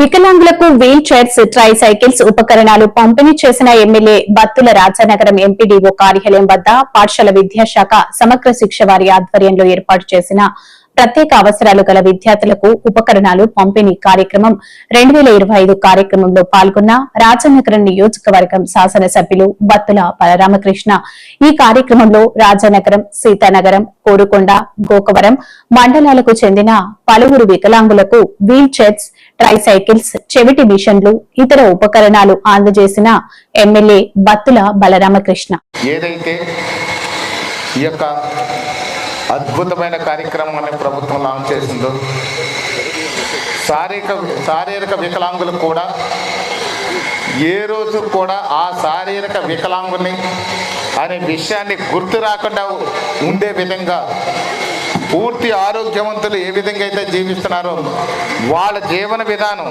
వికలాంగులకు wheel chairs try cycles ఉపకరణాలు పంపిణీ చేసిన ఎమ్మెల్యే బత్తుల రాజానగరం ఎంపీడీఓ కార్యాలయం వద్ద పాఠశాల విద్యాశాఖ సమగ్ర శిక్ష వారి ఆధ్వర్యంలో ఏర్పాటు చేసిన ప్రత్యేక అవసరాలు గల విద్యార్థులకు ఉపకరణాలు పంపిణీ కార్యక్రమం రెండు వేల ఇరవై ఐదు కార్యక్రమంలో పాల్గొన్న రాజానగరం నియోజకవర్గం శాసనసభ్యులు బత్తుల బలరామకృష్ణ. ఈ కార్యక్రమంలో రాజానగరం సీతానగరం కోరుకొండ గోకవరం మండలాలకు చెందిన పలువురు వికలాంగులకు వీల్ చైర్స్ ట్రైసైకిల్స్ చెవిటి మిషన్లు ఇతర ఉపకరణాలు అందజేసిన ఎమ్మెల్యే బత్తుల బలరామకృష్ణ. ఏదైతే ఈ యొక్క అద్భుతమైన కార్యక్రమాన్ని ప్రభుత్వం లాంచ్ చేసిందో శారీరక శారీరక వికలాంగులు కూడా ఏ రోజు కూడా ఆ శారీరక వికలాంగుని అనే విషయాన్ని గుర్తు రాకుండా ఉండే విధంగా పూర్తి ఆరోగ్యవంతులు ఏ విధంగా అయితే జీవిస్తున్నారో వాళ్ళ జీవన విధానం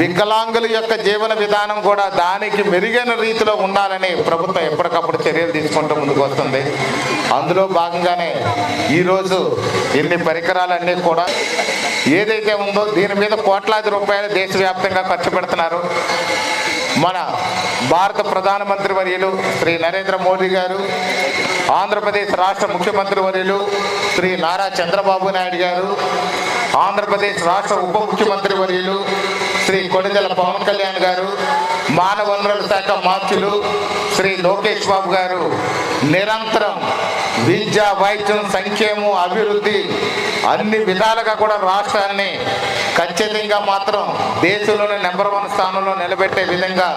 వికలాంగుల యొక్క జీవన విధానం కూడా దానికి మెరుగైన రీతిలో ఉండాలని ప్రభుత్వం ఎప్పటికప్పుడు చర్యలు తీసుకుంటూ ముందుకు వస్తుంది. అందులో భాగంగానే ఈరోజు ఇన్ని పరికరాలన్నీ కూడా ఏదైతే ఉందో దీని మీద కోట్లాది రూపాయలు దేశవ్యాప్తంగా ఖర్చు పెడుతున్నారు. మన భారత ప్రధానమంత్రి వర్యులు శ్రీ నరేంద్ర మోదీ గారు ఆంధ్రప్రదేశ్ రాష్ట్ర ముఖ్యమంత్రి వర్యులు శ్రీ నారా చంద్రబాబు నాయుడు గారు ఆంధ్రప్రదేశ్ రాష్ట్ర ఉప ముఖ్యమంత్రి వర్యులు శ్రీ కొడిదెల పవన్ కళ్యాణ్ గారు మానవ వనరుల శాఖ మార్చులు శ్రీ లోకేష్ బాబు గారు. నిరంతరం విద్య వైద్యం సంక్షేమం అభివృద్ధి అన్ని విధాలుగా కూడా రాష్ట్రాన్ని ఖచ్చితంగా మాత్రం దేశంలోనే నెంబర్ వన్ స్థానంలో నిలబెట్టే విధంగా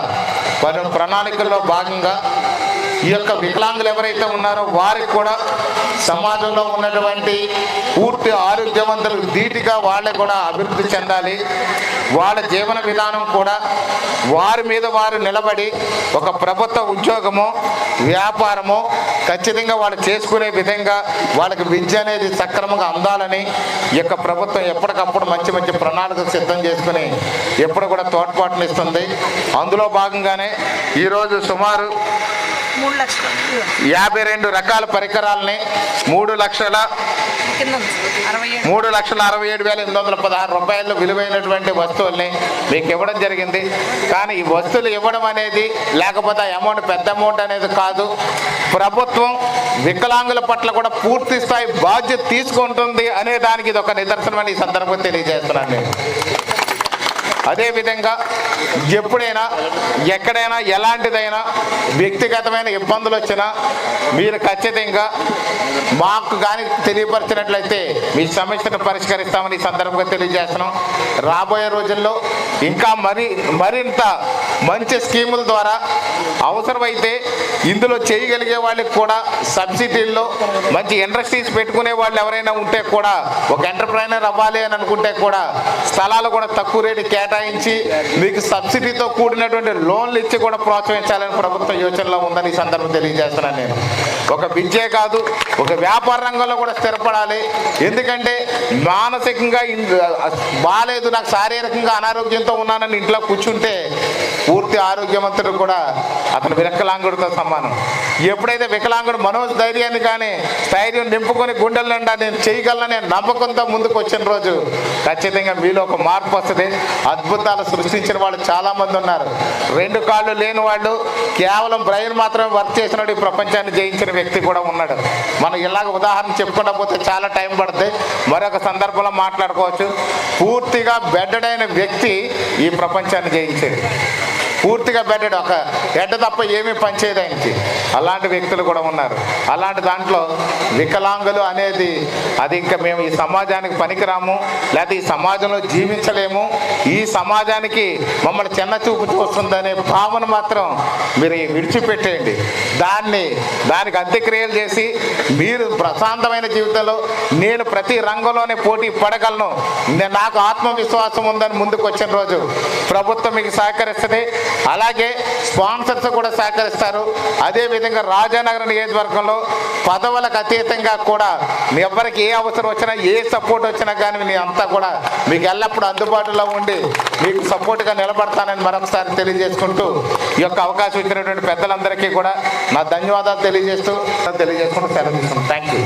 వారి ప్రణాళికల్లో భాగంగా ఈ యొక్క వికలాంగులు ఎవరైతే ఉన్నారో వారికి కూడా సమాజంలో ఉన్నటువంటి పూర్తి ఆరోగ్యవంతులు ధీటిగా వాళ్ళే కూడా అభివృద్ధి చెందాలి. వాళ్ళ జీవన విధానం కూడా వారి మీద వారు నిలబడి ఒక ప్రభుత్వ ఉద్యోగము వ్యాపారము ఖచ్చితంగా వాళ్ళు చేసుకునే విధంగా వాళ్ళకి విద్య అనేది సక్రమంగా అందాలని ఈ యొక్క ప్రభుత్వం ఎప్పటికప్పుడు మంచి మంచి ప్రణాళికలు సిద్ధం చేసుకుని ఎప్పుడు కూడా తోడ్పాటునిస్తుంది అందులో భాగంగానే ఈరోజు సుమారు యాభై రెండు రకాల పరికరాలని మూడు లక్షల మూడు లక్షల అరవై ఏడు వేల ఎనిమిది వందల పదహారు రూపాయలు విలువైనటువంటి వస్తువుల్ని మీకు ఇవ్వడం జరిగింది. కానీ ఈ వస్తువులు ఇవ్వడం అనేది లేకపోతే అమౌంట్ పెద్ద అమౌంట్ అనేది కాదు. ప్రభుత్వం వికలాంగుల పట్ల కూడా పూర్తి స్థాయి బాధ్యత తీసుకుంటుంది అనే దానికి ఇది ఒక నిదర్శనం అని ఈ సందర్భంగా తెలియజేస్తున్నాను నేను. అదేవిధంగా ఎప్పుడైనా ఎక్కడైనా ఎలాంటిదైనా వ్యక్తిగతమైన ఇబ్బందులు వచ్చినా మీరు ఖచ్చితంగా మాకు కానీ తెలియపరిచినట్లయితే మీ సమస్యను పరిష్కరిస్తామని ఈ సందర్భంగా తెలియజేస్తున్నాం. రాబోయే రోజుల్లో ఇంకా మరి మరింత మంచి స్కీముల ద్వారా అవసరమైతే ఇందులో చేయగలిగే వాళ్ళకి కూడా సబ్సిడీల్లో మంచి ఇండస్ట్రీస్ పెట్టుకునే వాళ్ళు ఎవరైనా ఉంటే కూడా ఒక ఎంటర్ప్రైనర్ అవ్వాలి అని అనుకుంటే కూడా స్థలాలు కూడా తక్కువ రేటు కేటాయించి మీకు సబ్సిడీతో కూడినటువంటి లోన్లు ఇచ్చి కూడా ప్రోత్సహించాలని ప్రభుత్వం యోచనలో ఉందని ఈ సందర్భం తెలియజేస్తున్నాను నేను. ఒక విద్యే కాదు ఒక వ్యాపార రంగంలో కూడా స్థిరపడాలి. ఎందుకంటే మానసికంగా ఇన్- బాగాలేదు నాకు శారీరకంగా అనారోగ్యంతో ఉన్నానని ఇంట్లో కూర్చుంటే పూర్తి ఆరోగ్యవంతుడు కూడా అతను వికలాంగుడితో సమానం. ఎప్పుడైతే వికలాంగుడు మనోజ్ ధైర్యాన్ని కానీ స్థైర్యం నింపుకొని గుండెల నిండా నేను చేయగలననే నమ్మకంతో ముందుకు వచ్చిన రోజు ఖచ్చితంగా మీలో ఒక మార్పు వస్తుంది. అద్భుతాలు సృష్టించిన వాళ్ళు చాలామంది ఉన్నారు. రెండు కాళ్ళు లేని వాళ్ళు కేవలం బ్రెయిన్ మాత్రమే వర్క్ చేసినాడు ఈ ప్రపంచాన్ని జయించిన వ్యక్తి కూడా ఉన్నాడు. మనం ఇలాగ ఉదాహరణ చెప్పుకుంటా పోతే చాలా టైం పడుతుంది మరొక సందర్భంలో మాట్లాడుకోవచ్చు. పూర్తిగా బెడ్డడైన వ్యక్తి ఈ ప్రపంచాన్ని జయించేది. పూర్తిగా పెట్టాడు ఒక ఎడ్డ తప్ప ఏమీ పనిచేయదు ఆయనకి. అలాంటి వ్యక్తులు కూడా ఉన్నారు. అలాంటి దాంట్లో వికలాంగులు అనేది అది ఇంకా మేము ఈ సమాజానికి పనికిరాము లేకపోతే ఈ సమాజంలో జీవించలేము. ఈ సమాజానికి మమ్మల్ని చిన్న చూపు చూస్తుందనే భావన మాత్రం మీరు విడిచిపెట్టేయండి. దాన్ని దానికి అంత్యక్రియలు చేసి మీరు ప్రశాంతమైన జీవితంలో నేను ప్రతి రంగంలోనే పోటీ పడగలను. నాకు ఆత్మవిశ్వాసం ఉందని ముందుకు వచ్చిన రోజు ప్రభుత్వం మీకు సహకరిస్తుంది. అలాగే స్పాన్సర్స్ కూడా సహకరిస్తారు. అదేవిధంగా రాజానగర్ నియోజకవర్గంలో పదవులకు అతీతంగా కూడా మీ ఎవరికి ఏ అవసరం వచ్చినా ఏ సపోర్ట్ వచ్చినా కానీ మీ అంతా కూడా మీకు ఎల్లప్పుడూ అందుబాటులో ఉండి మీకు సపోర్ట్గా నిలబడతానని మరొకసారి తెలియజేసుకుంటూ ఈ యొక్క అవకాశం ఇచ్చినటువంటి పెద్దలందరికీ కూడా నా ధన్యవాదాలు తెలియజేస్తూ తెలియజేసుకుంటూ సెలవు తీసుకుంటాను థ్యాంక్ యూ